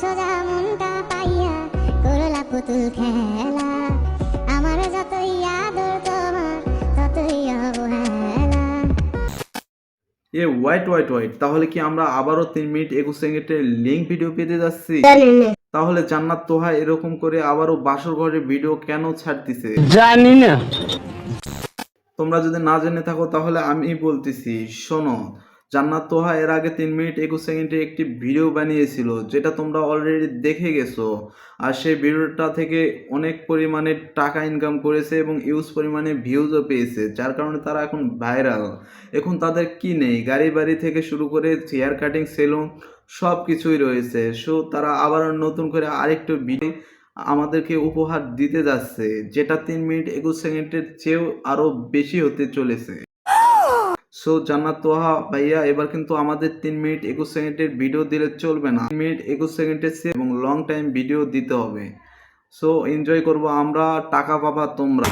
সোজা মনটা পাইয়া করলা পুতুল খেলা। আমার যতই আদর তোমার ততই অবহেলা। এ হোয়াইট হোয়াইট হোয়াইট তাহলে কি আমরা আবারও তিন মিনিট একুশ সেকেন্ডের লিঙ্ক ভিডিও পেতে যাচ্ছি? তাহলে জান্নাত তোহা এরকম করে আবারও বাসর ঘরের ভিডিও কেন ছাড়তিছে? জানি না। তোমরা যদি না জেনে থাকো তাহলে আমি বলতেছি শোনো জান্নাত তোহা এর আগে তিন মিনিট একুশ সেকেন্ডের একটি ভিডিও বানিয়েছিল, যেটা তোমরা অলরেডি দেখে গেছো। আর সেই ভিডিওটা থেকে অনেক পরিমাণে টাকা ইনকাম করেছে এবং ইউজ পরিমাণে ভিউজও পেয়েছে, যার কারণে তারা এখন ভাইরাল এখন তাদের কি নেই? গাড়ি বাড়ি থেকে শুরু করে হেয়ার কাটিং সেলুন সব কিছুই রয়েছে। সো তারা আবার নতুন করে আরেকটু ভিডিও আমাদেরকে উপহার দিতে যাচ্ছে, যেটা তিন মিনিট একুশ সেকেন্ডের চেয়েও আরও বেশি হতে চলেছে। সো জান্নাত তোহা ভাইয়া, এবার কিন্তু আমাদের তিন মিনিট একুশ সেকেন্ডের ভিডিও দিলে চলবে না। তিন মিনিট একুশ সেকেন্ডের সে এবং লং টাইম ভিডিও দিতে হবে। সো এনজয় করব আমরা, টাকা পাবা তোমরা।